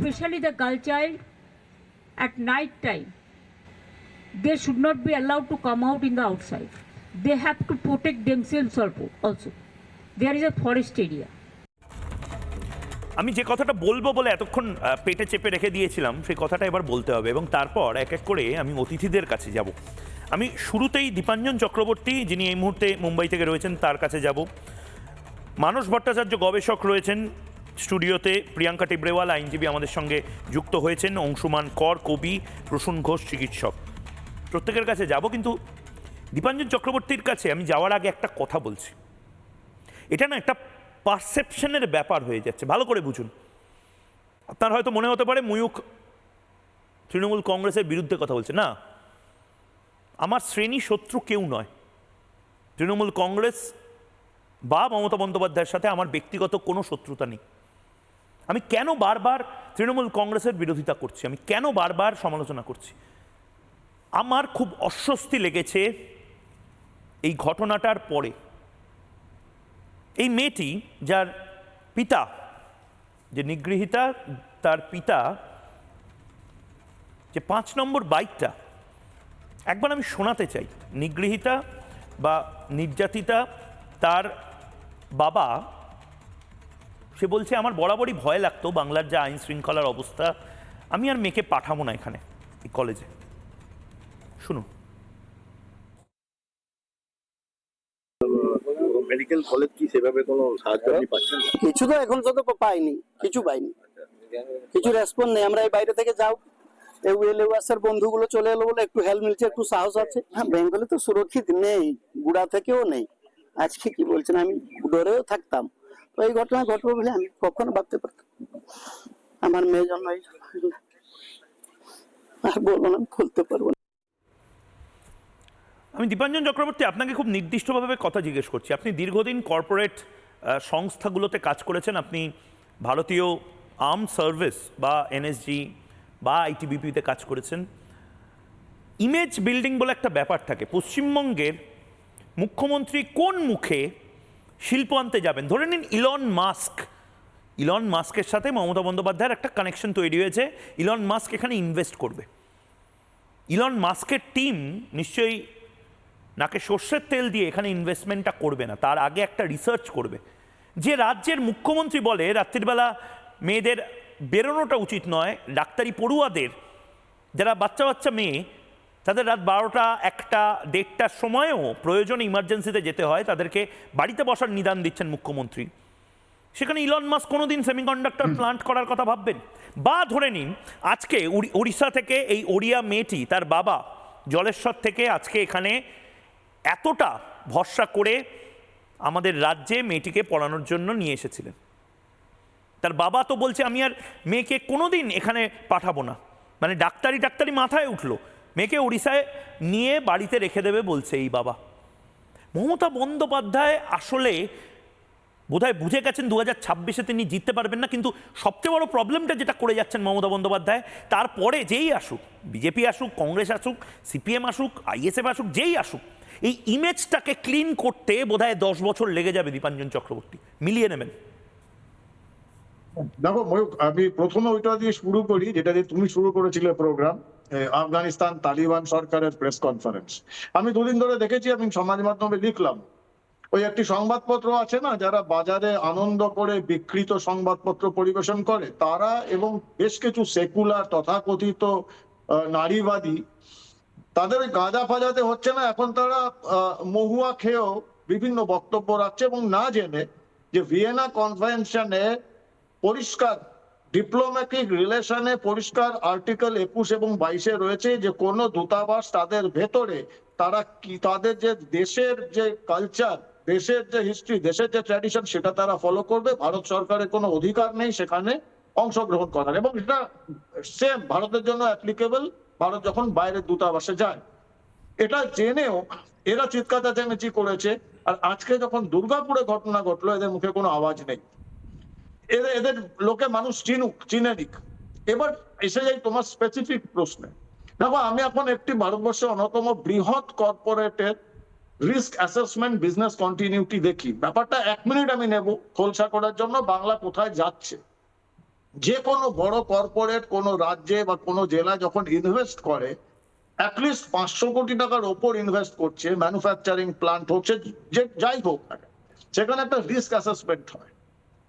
especially the girl child, at night time, they should not be allowed to come out in the outside. They have to protect themselves also-. There is a forest area. আমি যে কথাটা বলব বলে এতক্ষণ পেটে চেপে রেখে দিয়েছিলাম সেই কথাটা এবার বলতে হবে এবং তারপর এক এক করে আমি অতিথিদের কাছে যাব আমি শুরুতেই দীপাঞ্জন চক্রবর্তী যিনি এই মুহূর্তে মুম্বাই থেকে রয়েছেন তার কাছে যাব মানস ভট্টাচার্য গবেষক রয়েছেন স্টুডিওতে প্রিয়াঙ্কা টিব্রেওয়াল আইনজীবী আমাদের সঙ্গে যুক্ত হয়েছেন অংশুমান কর, কবি প্রসূন ঘোষ, চিকিৎসক। প্রত্যেকের কাছে যাব, কিন্তু দীপাঞ্জন চক্রবর্তীর কাছে আমি যাওয়ার আগে একটা কথা বলছি। এটা না একটা পারসেপশনের ব্যাপার হয়ে যাচ্ছে। ভালো করে বুঝুন। আপনার হয়তো মনে হতে পারে ময়ূক তৃণমূল কংগ্রেসের বিরুদ্ধে কথা বলছে। না, আমার শ্রেণি শত্রু কেউ নয়। তৃণমূল কংগ্রেস বা মমতা বন্দ্যোপাধ্যায়ের সাথে আমার ব্যক্তিগত কোনো শত্রুতা নেই। আমি কেন বারবার তৃণমূল কংগ্রেসের বিরোধিতা করছি? আমি কেন বারবার সমালোচনা করছি? আমার খুব অস্বস্তি লেগেছে এই ঘটনাটার পরে। এই মেয়েটি, যার পিতা, যে নিগৃহীতা, তার পিতা, যে পাঁচ নম্বর বাইকটা, একবার আমি শোনাতে চাই। নিগৃহীতা বা নির্যাতিতা, তার বাবা সে বলছে আমার বরাবরই ভয় লাগতো বাংলার যে আইন শৃঙ্খলার অবস্থা। আমি আর মেয়েকে পাঠাবো না এখানে এই কলেজে শুনুন। মেডিকেল কলেজ কি সেভাবে কোনো সাহায্য আপনি পাচ্ছেন? কিছু তো এখন পর্যন্ত পাইনি কিছু পাইনি। কিছু রেসপন্স নেই আমরা এই বাইরে থেকে যাও। এই এলএওয়াসের বন্ধুগুলো চলে এলো বলে একটু হেল্প মিলছে একটু সাহস আছে। হ্যাঁ বেঙ্গলে তো সুরক্ষিত নেই গুড়া থেকেও নেই। আজকে কি বলছেন? আমি ডরেও থাকতাম। তো এই ঘটনা ঘটবে বলে আমি কখনো ভাবতে পারতাম আমার মেয়ে জন্য আর বলব না খুলতে পারব আমি দীপাঞ্জন চক্রবর্তী, আপনাকে খুব নির্দিষ্টভাবে কথা জিজ্ঞেস করছি। আপনি দীর্ঘদিন কর্পোরেট সংস্থাগুলোতে কাজ করেছেন। আপনি ভারতীয় আর্ম সার্ভিস বা এনএসজি বা আইটিবিপিতে কাজ করেছেন। ইমেজ বিল্ডিং বলে একটা ব্যাপার থাকে। পশ্চিমবঙ্গের মুখ্যমন্ত্রী কোন মুখে শিল্প আনতে যাবেন। ধরে নিন ইলন মাস্ক ইলন মাস্কের সাথে মমতা বন্দ্যোপাধ্যায়ের একটা কানেকশন তৈরি হয়েছে। ইলন মাস্ক এখানে ইনভেস্ট করবে। ইলন মাস্কের টিম নিশ্চয়ই নাকে সর্ষের তেল দিয়ে এখানে ইনভেস্টমেন্টটা করবে না। তার আগে একটা রিসার্চ করবে। যে রাজ্যের মুখ্যমন্ত্রী বলে রাত্রিবেলা মেয়েদের বেরোনোটা উচিত নয়। ডাক্তারি পড়ুয়াদের, যারা বাচ্চা বাচ্চা মেয়ে তাদের রাত বারোটা একটা দেড়টার সময়ও প্রয়োজনে ইমার্জেন্সিতে যেতে হয়। তাদেরকে বাড়িতে বসার নিদান দিচ্ছেন মুখ্যমন্ত্রী। সেখানে ইলন মাস কোনোদিন সেমিকন্ডাক্টর প্লান্ট করার কথা ভাববেন? বা ধরে নিন আজকে উড়িষ্যা থেকে এই ওড়িয়া মেয়েটি তার বাবা জলেশ্বর থেকে আজকে এখানে এতটা ভরসা করে আমাদের রাজ্যে মেয়েটিকে পড়ানোর জন্য নিয়ে এসেছিলেন। তার বাবা তো বলছে আমি আর মেয়েকে কোনোদিন এখানে পাঠাবো না। মানে ডাক্তারি ডাক্তারি মাথায় উঠল। মেয়েকে উড়িষ্যায় নিয়ে বাড়িতে রেখে দেবে বলছে এই বাবা। মমতা বন্দ্যোপাধ্যায় আসলে বোধহয় বুঝে গেছেন দু হাজার ছাব্বিশে তিনি জিততে পারবেন না, কিন্তু সবচেয়ে বড় প্রবলেমটা যেটা করে যাচ্ছেন মমতা বন্দ্যোপাধ্যায়, তারপরে যেই আসুক বিজেপি আসুক কংগ্রেস আসুক সিপিএম আসুক আইএসএফ আসুক, যেই আসুক, এই ইমেজটাকে ক্লিন করতে বোধহয় দশ বছর লেগে যাবে দীপাঞ্জন চক্রবর্তী। মিলিয়ে নেবেন। দেখো আমি প্রথমে ওইটা দিয়ে শুরু করি, যেটা দিয়ে তুমি শুরু করেছিলে প্রোগ্রাম আফগানিস্তান তালিবান সরকারের প্রেস কনফারেন্স আমি দুদিন ধরে দেখেছি, আমি সমাজ মাধ্যমে লিখলাম। ওই একটি সংবাদপত্র আছে না, যারা বাজারে আনন্দ করে বিকৃত সংবাদপত্র পরিবেশন করে, তারা এবং বেশ কিছু সেকুলার তথাকথিত নারীবাদী, তাদের গাঁজা ফাজাতে হচ্ছে না, এখন তারা মহুয়া খেয়েও বিভিন্ন বক্তব্য রাখছে এবং না জেনে যে ভিয়েনা কনভেনশনে পরিষ্কার ডিপ্লোম্যাটিক রিলেশনে পরিষ্কার আর্টিকেল একুশ এবং বাইশে রয়েছে যে, কোন দূতাবাস তাদের ভেতরে, তারা কি, তাদের যে দেশের যে কালচার দেশের যে হিস্ট্রি দেশের যে ট্র্যাডিশন সেটা তারা ফলো করবে। ভারত সরকারের কোনো অধিকার নেই সেখানে অংশগ্রহণ করার। এবং এটা সেম ভারতের জন্য অ্যাপ্লিকেবল ভারত যখন বাইরের দূতাবাসে যায়। এটা জেনেও, এরা চিৎকার চেঁচামেচি করেছে। আর আজকে যখন দুর্গাপুরে ঘটনা ঘটলো, এদের মুখে কোনো আওয়াজ নেই। এদের লোকে মানুষ চিনুক, চিনে নিক। এবার এসে যাই তোমার স্পেসিফিক প্রশ্নে। দেখো, আমি এখন একটি ভারতবর্ষের অন্যতম বৃহৎ কর্পোরেটের রিস্ক অ্যাসেসমেন্ট বিজনেস কন্টিনিউটি দেখি। ব্যাপারটা এক মিনিট আমি নেব খোলসা করার জন্য, বাংলা কোথায় যাচ্ছে? যে কোনো বড় কর্পোরেট কোনো রাজ্যে বা কোনো জেলায় যখন ইনভেস্ট করে অ্যাটলিস্ট পাঁচশো কোটি টাকার ওপর ইনভেস্ট করছে ম্যানুফ্যাকচারিং প্লান্ট হচ্ছে যে যাই হোক সেখানে একটা রিস্ক অ্যাসেসমেন্ট হয়।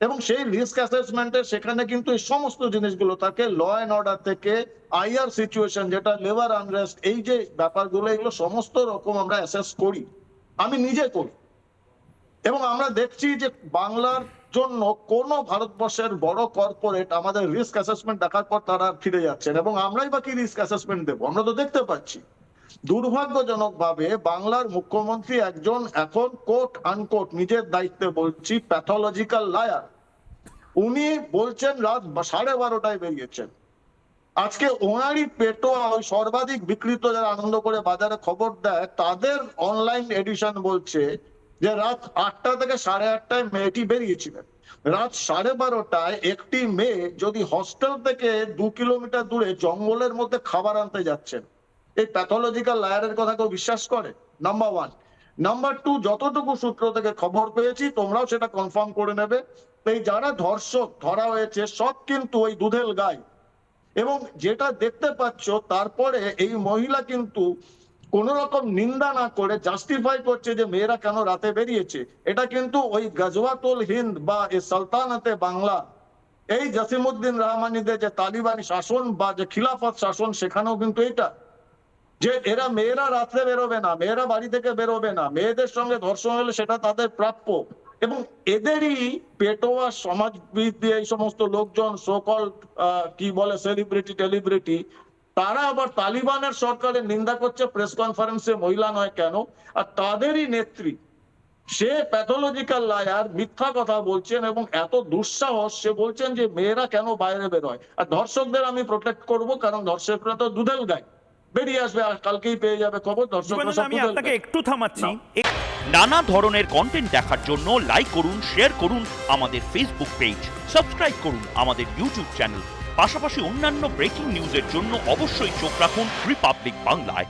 এবং সেই রিস্ক অ্যাসেসমেন্টে সেখানে কিন্তু এই সমস্ত জিনিসগুলো থাকে ল অ্যান্ড অর্ডার থেকে আইআর সিচুয়েশন যেটা লেবার আনরেস্ট এই যে ব্যাপারগুলো, এগুলো সমস্ত রকম আমরা অ্যাসেস করি। আমি নিজে করি। এবং আমরা দেখছি যে বাংলার জন্য কোন ভারতবর্ষের বড় কর্পোরেট আমাদের রিস্ক অ্যাসেসমেন্ট দেখার পর তারা ফিরে যাচ্ছেন এবং আমরাই বা কি রিস্ক অ্যাসেসমেন্ট দেবো? আমরা তো দেখতে পাচ্ছি। দুর্ভাগ্যজনক ভাবে বাংলার মুখ্যমন্ত্রী একজন এখন কোট আনকোট নিজের দায়িত্বে বলছি প্যাথোলজিক্যাল লায়ার উনি বলছেন রাত সাড়ে বারোটায় বেরিয়েছেন। আজকে ওনারই পেটোয়া ওই সর্বাধিক বিক্রিত যারা আনন্দ করে বাজারে খবর দেয়, তাদের অনলাইন এডিশন বলছে যে রাত আটটা থেকে সাড়ে আটটায় মেয়েটি বেরিয়েছিলেন। রাত সাড়ে বারোটায় একটি মেয়ে যদি হস্টেল থেকে দু কিলোমিটার দূরে জঙ্গলের মধ্যে খাবার আনতে যাচ্ছেন এই প্যাথোলজিক্যাল লায়ারের কথা কেউ বিশ্বাস করে? নাম্বার ওয়ান নাম্বার টু যতটুকু সূত্র থেকে খবর পেয়েছি, তোমরাও সেটা কনফার্ম করে নেবে। এই যারা ধর্ষক, ধরা হয়েছে, সব কিন্তু ওই দুধেল গাই। এবং যেটা দেখতে পাচ্ছ, তারপরে এই মহিলা কিন্তু কোন রকম নিন্দা না করে জাস্টিফাই করছে যে মেয়েরা কেন রাতে বেরিয়েছে। এটা কিন্তু ওই গজওয়াতুল হিন্দ বা এই সালতানাতে বাংলা। এই জাসিমুদ্দিন রহমানিদের যে তালিবানি শাসন বা যে খিলাফত শাসন, সেখানেও কিন্তু এটা যে এরা মেয়েরা রাত্রে বেরোবে না, মেয়েরা বাড়ি থেকে বেরোবে না, মেয়েদের সঙ্গে ধর্ষণ হলে সেটা তাদের প্রাপ্য। এবং এদেরই পেটোয়া সমাজবিদ দিয়ে এই সমস্ত লোকজন সকল কি বলে সেলিব্রিটি টেলিব্রিটি তারা আবার তালিবানের সরকারের নিন্দা করছে প্রেস কনফারেন্সে মহিলা নয় কেন? আর তাদেরই নেত্রী, সে প্যাথোলজিক্যাল লায়ার মিথ্যা কথা বলছেন এবং এত দুঃসাহস, সে বলছেন যে মেয়েরা কেন বাইরে বেরোয়? আর ধর্ষকদের আমি প্রোটেক্ট করব, কারণ ধর্ষকরা তো দুধেল গায় বেরিয়ে আসবে আর কালকেই পেয়ে যাবে খবর। দর্শক আমি আপনাকে একটু থামাচ্ছি। নানা ধরনের কন্টেন্ট দেখার জন্য লাইক করুন শেয়ার করুন আমাদের ফেসবুক পেজ সাবস্ক্রাইব করুন আমাদের ইউটিউব চ্যানেল পাশাপাশি অন্যান্য ব্রেকিং নিউজের জন্য অবশ্যই চোখ রাখুন রিপাবলিক বাংলায়